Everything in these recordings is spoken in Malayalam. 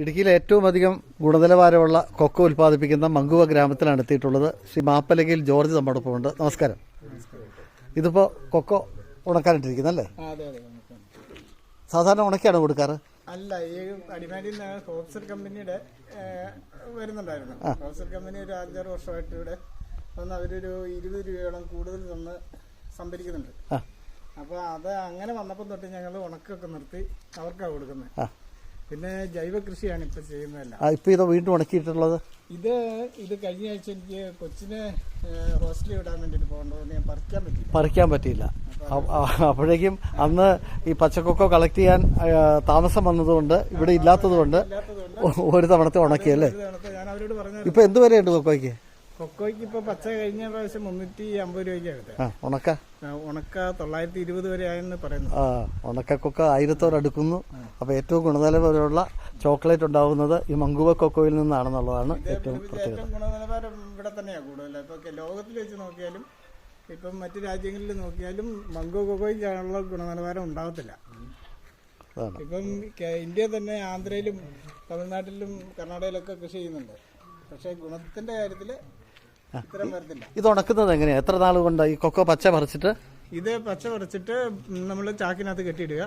ഇടുക്കിയിലെ ഏറ്റവും അധികം ഗുണനിലവാരമുള്ള കൊക്കോ ഉൽപ്പാദിപ്പിക്കുന്ന മങ്കുവ ഗ്രാമത്തിലാണ് എത്തിയിട്ടുള്ളത്. ശ്രീ മാപ്പലകയിൽ ജോർജ് നമ്മോടൊപ്പമുണ്ട് നമസ്കാരം. ഇതിപ്പോൾ കൊക്കോ ഉണക്കാനിട്ടിരിക്കുന്നല്ലേ. സാധാരണ ഉണക്കിയാണ് കൊടുക്കാറ്? അല്ല ഈ അടിമാലിയിൽ നിന്ന് ഹോപ്സർ കമ്പനിയുടെ വരുന്നുണ്ടായിരുന്നു. ഹോപ്സർ കമ്പനി ഒരു അഞ്ചാറ് വർഷമായിട്ട് ഇവിടെ വന്ന് അവരൊരു ഇരുപത് രൂപയോളം കൂടുതൽ തന്ന് സംഭരിക്കുന്നുണ്ട്. അപ്പോൾ അത് അങ്ങനെ വന്നപ്പോൾ തൊട്ട് ഞങ്ങൾ ഉണക്കൊക്കെ നിർത്തി അവർക്കാണ് കൊടുക്കുന്നത് പിന്നെ ജൈവ കൃഷിയാണ് ഇപ്പൊ ചെയ്യുന്നതല്ല. ഇപ്പൊ ഇത് വീണ്ടും ഉണക്കിയിട്ടുള്ളത്? ഇത് ഇത് കഴിഞ്ഞ ആഴ്ച എനിക്ക് കൊച്ചിനെ ഹോസ്റ്റലിൽ വിടാൻ വേണ്ടിട്ട് പോകണ്ടോ ഞാൻ പറിക്കാൻ പറ്റില്ല പറിക്കാൻ പറ്റിയില്ല. അപ്പോഴേക്കും അന്ന് ഈ പച്ചക്കൊക്കോ കളക്ട് ചെയ്യാൻ താമസം വന്നതുകൊണ്ട് ഇവിടെ ഇല്ലാത്തതുകൊണ്ട് ഒരു തവണത്തെ ഉണക്കിയല്ലേ? ഇപ്പൊ എന്ത് വിലയുണ്ട് കൊക്കോയ്ക്ക്? കൊക്കോയ്ക്ക് ഇപ്പൊ പച്ച കഴിഞ്ഞ പ്രാവശ്യം മുന്നൂറ്റി അമ്പത് രൂപയ്ക്ക് എടുത്തത് ഉണക്ക. ഉണക്ക തൊള്ളായിരത്തി ഇരുപത് വരെ ആയെന്ന് പറയുന്നു. ഉണക്ക കൊക്ക ആയിരത്തോട് അടുക്കുന്നു അപ്പൊ ഏറ്റവും ഗുണനിലവാരമുള്ള ചോക്ലേറ്റ് ഉണ്ടാവുന്നത് ഈ മങ്കുവ കൊക്കോയിൽ നിന്നാണെന്നുള്ളതാണ് ഏറ്റവും പ്രത്യേകത. ഏറ്റവും ഗുണനിലവാരം ഇവിടെ തന്നെയാണ് കൂടുതൽ ഇപ്പൊ ലോകത്തിൽ വെച്ച് നോക്കിയാലും ഇപ്പം മറ്റു രാജ്യങ്ങളിൽ നോക്കിയാലും മംഗോ കൊക്കോയ്ക്കാണുള്ള ഗുണനിലവാരം ഉണ്ടാവത്തില്ല. അതാണ്. ഇപ്പം ഇന്ത്യ തന്നെ ആന്ധ്രയിലും തമിഴ്നാട്ടിലും കർണാടകയിലൊക്കെ കൃഷി ചെയ്യുന്നുണ്ട്. പക്ഷേ ഗുണത്തിന്റെ കാര്യത്തിൽ ഇത് ഉണക്കുന്നത് എങ്ങനെയാ? എത്ര നാൾ കൊണ്ട് ഈ കൊക്കോ പച്ച പറിച്ചിട്ട്? ഇത് പച്ച പറിച്ചിട്ട് നമ്മൾ ചാക്കിനകത്ത് കെട്ടിയിടുക.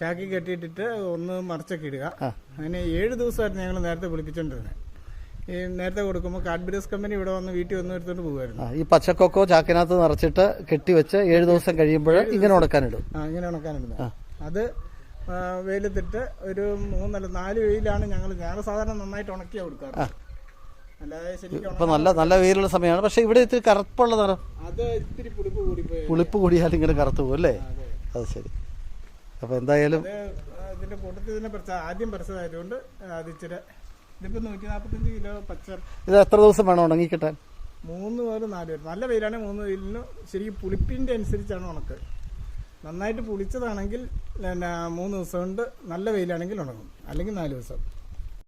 ചാക്കി കെട്ടിയിട്ടിട്ട് ഒന്ന് മറിച്ചൊക്കെ ഇടുക. അങ്ങനെ ഏഴ് ദിവസമായിരുന്നു ഞങ്ങൾ നേരത്തെ വിളിപ്പിച്ചോണ്ടിരുന്നത് ഈ നേരത്തെ കൊടുക്കുമ്പോൾ കാഡ്ബരീസ് കമ്പനി ഇവിടെ വന്ന് വീട്ടിൽ വന്ന് എടുത്തോണ്ട് പോകുമായിരുന്നു ഈ പച്ചക്കൊക്കോ ചാക്കിനകത്ത് നിറച്ചിട്ട് കെട്ടിവെച്ച് ഏഴ് ദിവസം കഴിയുമ്പോൾ ഇങ്ങനെ ഉണക്കാനിടും. ആ ഇങ്ങനെ ഉണക്കാനിടുന്നത് അത് വെയിലത്തിട്ട് ഒരു മൂന്നല്ല നാല് വെയിലാണ് ഞങ്ങൾ ഞങ്ങൾ സാധാരണ നന്നായിട്ട് ഉണക്കിയാ കൊടുക്കാറ്. ഇപ്പൊ നല്ല നല്ല വെയിലുള്ള സമയമാണ്. പക്ഷെ ഇവിടെ ഇത്തിരി കറുപ്പുള്ള നിറം ഇത്തിരി പുളിപ്പ് കൂടിയാൽ ഇങ്ങനെ കറുത്തു പോകും അല്ലേ? അത്. ശരി. അപ്പൊ എന്തായാലും ഇതിന്റെ കൂട്ടത്തിൽ തന്നെ പറിച്ച ആദ്യം പറിച്ചതായതുകൊണ്ട് അത് ഇച്ചിരി ഇതിപ്പോ നൂറ്റി നാൽപ്പത്തഞ്ച് കിലോ പച്ച ഇത് എത്ര ദിവസം വേണം ഉണങ്ങിക്കിട്ടാൻ? മൂന്ന് മുതൽ നാല് പേര് നല്ല വെയിലാണെങ്കിൽ മൂന്ന് വെയിലിന് ശരിക്കും പുളിപ്പിന്റെ അനുസരിച്ചാണ് ഉണക്ക്. നന്നായിട്ട് പുളിച്ചതാണെങ്കിൽ മൂന്ന് ദിവസം കൊണ്ട് നല്ല വെയിലാണെങ്കിൽ ഉണങ്ങും. അല്ലെങ്കിൽ നാല് ദിവസം.